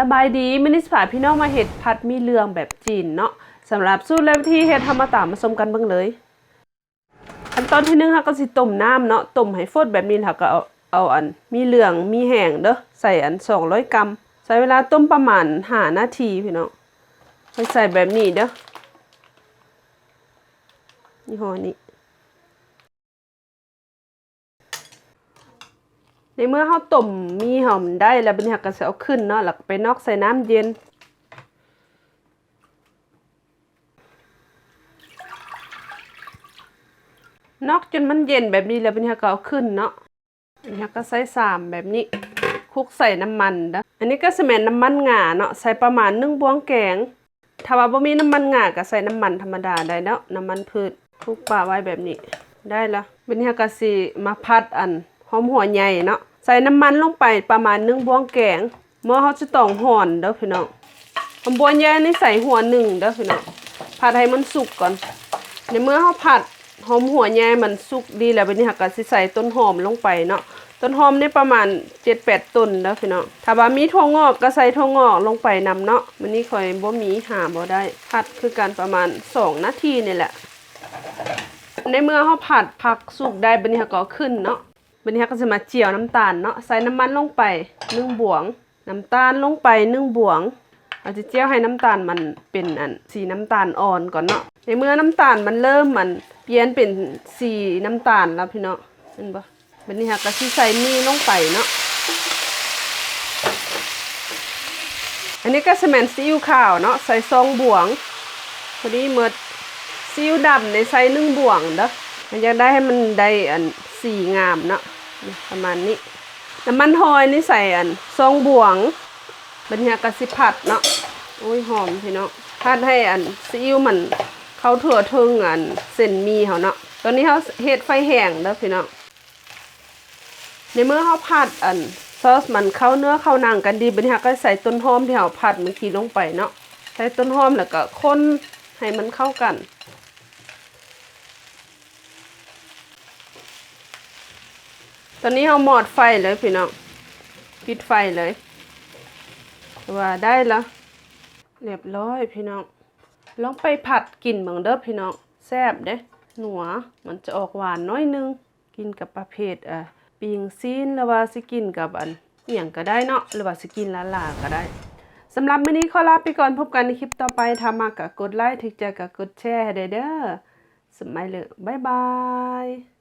สบายดีมินิสผาพี่น้องมาเห็ดผัดมีเรืองแบบจีนเนาะสำหรับสูตรและวิธีเฮ็ดทำมาตามมาชมกันเบิ่งเลยขั้นตอนที่หนึ่งค่ะก็สิต้มน้ำเนาะต้มให้ฟดแบบนี้ค่ะก็เอาเอาอันมีเหลืองมีแห้งเด้อใส่อัน200กรัมใช้เวลาต้มประมาณ5นาทีพี่น้องไปใส่แบบนี้เด้อยี่ห้อนี้ ในเมื่อเฮาต้มมีหอมได้แล้วบัดนี้เราก็สิเอาขึ้นเนาะแล้วก็ไปนอกใส่น้ำเย็นนอกจนมันเย็นแบบนี้แล้วบัดนี้เราก็เอาขึ้นเนาะอันนี้เราก็ใส่สามแบบนี้คลุกใส่น้ำมันนะอันนี้ก็สแมนน้ำมันงาเนาะใส่ประมาณ1บ้วงแกงถ้าว่าบ่มีน้ำมันงาก็ใส่น้ำมันธรรมดาได้เนาะน้ำมันพืชคลุกปลาไว้แบบนี้ได้ละบัดนี้เราก็สิมาพัดอัน หอมหัวใหญ่เนาะใส่น้ำมันลงไปประมาณ1บ้วงแกงเมื่อเขาจะต้องห่อนเด้อพี่น้องหอมบัวใหญ่นี่ใส่หัวหนึ่งเด้อพี่น้องผัดให้มันสุกก่อนในเมื่อเขาผัดหอมหัวใหญ่มันสุกดีแล้วบัดนี้เราก็สิใส่ต้นหอมลงไปเนาะต้นหอมนี่ประมาณ7-8ต้นเด้อพี่น้องถ้าว่ามีถั่วงอกก็ใส่ถั่วงอกลงไปนำเนาะมันนี้ค่อยบ่มีหาบ่ได้ ผัดคือกันประมาณสองนาทีนี่แหละ ในเมื่อเขาผัดผักสุกได้บัดนี้เรก็ขึ้นเนาะ บัดนี้ก็จะมาเจียวน้ำตาลเนาะใส่น้ำมันลงไปนึ่งบวง น้ำตาลลงไปนึ่งบวงเราจะเจียวให้น้ำตาลมันเป็นอันสีน้ำตาลอ่อนก่อนเนาะในเมื่อน้ำตาลมันเริ่มมันเปลี่ยนเป็นสีน้ำตาลแล้วพี่เนาะเห็นปะบัดนี้เราก็สิใส่มีลงไปเนาะอันนี้ก็สแมนซีอิ๊วขาวเนาะใส่ซองบวงพอดีเมื่อซีอิ๊วดำในไซส์หนึ่งบวงเด้อมันอยากได้ให้มันได้อันสีงามเนาะ ประมาณนี้ น้ำมันหอยนี่ใส่อันซองบวงบันเฮียกะสิผัดเนาะโอ้ยหอมพี่เนาะผัดให้อันซีอิ๊วมันเข้าถั่วทึงอันเส้นมีเขาเนาะตอนนี้เขาเฮ็ดไฟแห้งเด้อพี่เนาะในเมื่อเขาผัดอันซอสมันเข้าเนื้อเข้าหนังกันดีบันเฮียก็ใส่ต้นหอมที่เขาผัดเมื่อกี้ลงไปเนาะใส่ต้นหอมแล้วก็คนให้มันเข้ากัน อนนี้เราหมอดไฟเลยพี่น้องปิดไฟเลยว่าได้แล้วเรียบร้อยพี่น้องลองไปผัดกินเมืองเด้อพี่น้องแซ่บเด้หนัวมันจะออกหวานน้อยนึง กินกับประเภทอะปิงซีนหรือว่าสิกินกับอันเหี่ยงก็ได้เนาะหรือว่าสิกินลาลาก็ได้สำหรับมื้อนี้ขอลาไปก่อนพบกันในคลิปต่อไปถ้ามากก็กดไลค์ถึกใจก็กดแชร์ให้ได้เด้อสมัยเลยบ๊ายบาย